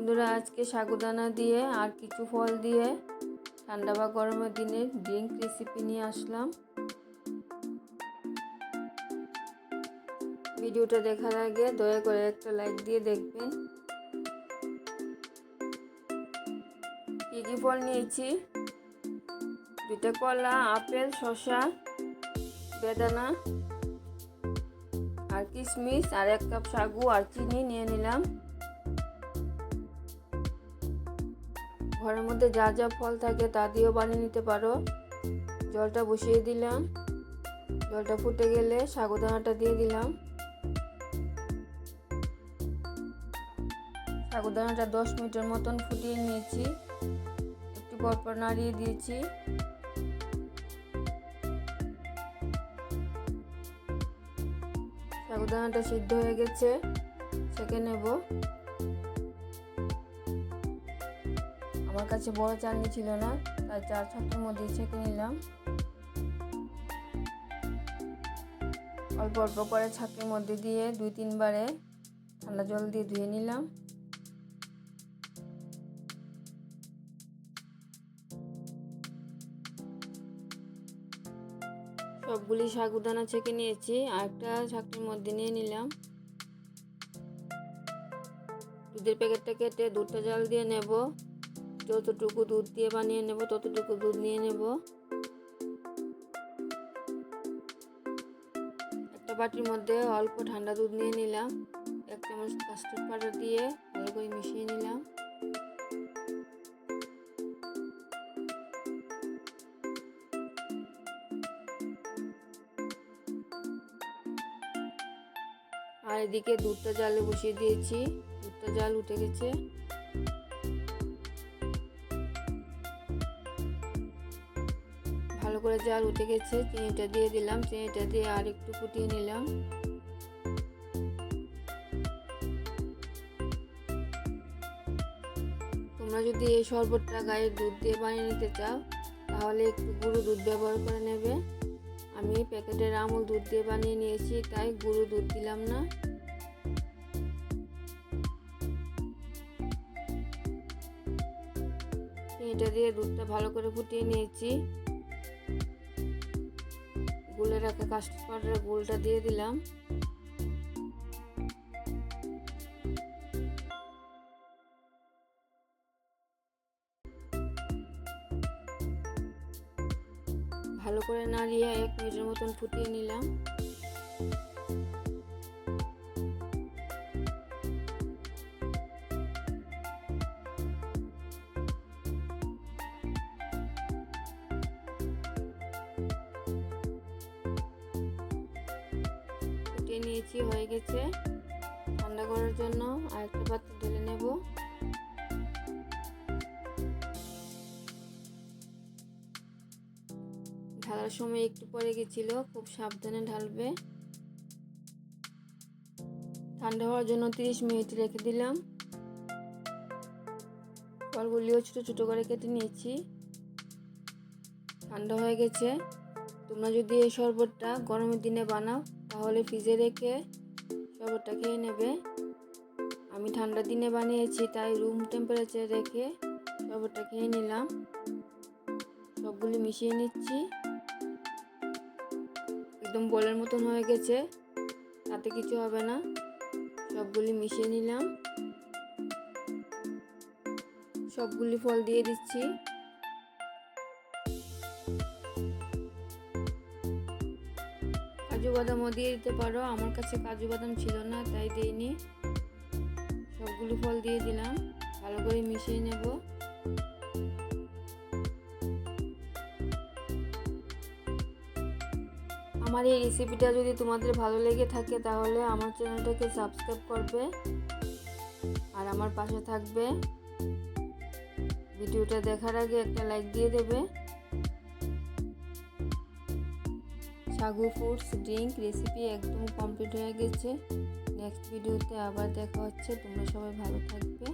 বন্ধুরা, আজকে সাগুদানা দিয়ে আর কিছু ফল দিয়ে ঠান্ডা বা গরমের দিনে ড্রিঙ্ক রেসিপি নিয়ে আসলাম। ভিডিওটা দেখার আগে দয়া করে একটা লাইক দিয়ে দেখবেন। কী কী ফল নিয়েছি? দুটা কলা, আপেল, শসা, বেদানা আর কিশমিশ আর এক কাপ সাগু আর চিনি নিয়ে নিলাম। ঘরের মধ্যে যা যা ফল থাকে তা দিয়েও বানিয়ে নিতে পারো। জলটা বসিয়ে দিলাম। জলটা ফুটে গেলে সাগুদানাটা দিয়ে দিলাম। সাগুদানাটা দশ মিনিটের মতন ফুটিয়ে নিয়েছি। একটু পরপর নাড়িয়ে দিয়েছি। সাগুদানাটা সিদ্ধ হয়ে গেছে। ছেঁকে নেব। আমার কাছে বড় চালনি ছিল না, তাই চার ছাত্রের মধ্যে ছেঁকে নিলাম। অল্প অল্প করে ছাঁকের মধ্যে দিয়ে দুই তিনবারে ঠান্ডা জল দিয়ে ধুয়ে নিলাম। সবগুলি সাগুদানা ছেঁকে নিয়েছি আর একটা মধ্যে নিয়ে নিলাম। দুধের প্যাকেটটা কেটে দুধটা জল দিয়ে নেব। যতটুকু দুধ দিয়ে বানিয়ে নেব, ততটুকু দুধ নিয়ে নেব। একটা বাটির মধ্যে অল্প ঠান্ডা দুধ নিয়ে নিলাম। এক চামচ কাস্টার্ড পাউডার দিয়ে ভালো করে মিশিয়ে নিলাম। আর এদিকে দুধটা জালে বসিয়ে দিয়েছি। দুধটা জাল উঠে গেছে। ভালো করে জাল উঠে গেছে, চিনিটা দিয়ে দিলাম, চিনিটা দিয়ে আর একটু ফুটিয়ে নিলাম। তোমরা যদি এই শরবতটা গায়ে দুধ দিয়ে বানিয়ে নিতে চাও, তাহলে একটু গুঁড়ো দুধ ব্যবহার করে নেবে। আমি প্যাকেটের আমুল দুধ দিয়ে বানিয়ে নিয়েছি, তাই গুঁড়ো দুধ দিলাম না। এটা দিয়ে দুধটা ভালো করে ফুটিয়ে নিয়েছি। গুলে রাখা কাস্টার্ড পাউডারের গুলটা দিয়ে দিলাম। ভালো করে নাড়িয়ে এক মিনিটের মতন ফুটিয়ে নিলাম। ফুটিয়ে নিয়েছি, হয়ে গেছে। ঠান্ডা করার জন্য আর একটা পাত্র ঢেলে নেব। ঢালার সময় একটু পরে গেছিল, খুব সাবধানে ঢালবে। ঠান্ডা হওয়ার জন্য তিরিশ মিনিট রেখে দিলাম। ফলগুলিও ছোটো ছোটো করে কেটে নিয়েছি। ঠান্ডা হয়ে গেছে। তোমরা যদি এই শরবতটা গরমের দিনে বানাও তাহলে ফ্রিজে রেখে শরবতটা খেয়ে নেবে। আমি ঠান্ডা দিনে বানিয়েছি, তাই রুম টেম্পারেচার রেখে শরবতটা খেয়ে নিলাম। সবগুলি মিশিয়ে নিচ্ছি। একদম বলের মতন হয়ে গেছে, তাতে কিছু হবে না। সবগুলি মিশিয়ে নিলাম। সবগুলি ফল দিয়ে দিচ্ছি। কাজু বাদামও দিয়ে দিতে পারো। আমার কাছে কাজু বাদাম ছিল না, তাই দিইনি। সবগুলো ফল দিয়ে দিলাম। ভালো করে মিশিয়ে নেব। আমার এই রেসিপিটা যদি তোমাদের ভালো লেগে থাকে, তাহলে আমার চ্যানেলটাকে সাবস্ক্রাইব করবে আর আমার পাশে থাকবে। ভিডিওটা দেখার আগে একটা লাইক দিয়ে দেবে। সাগু ফুডস ড্রিঙ্ক রেসিপি একদম কমপ্লিট হয়ে গেছে। নেক্সট ভিডিওতে আবার দেখা হচ্ছে। তোমরা সবাই ভালো থাকবে।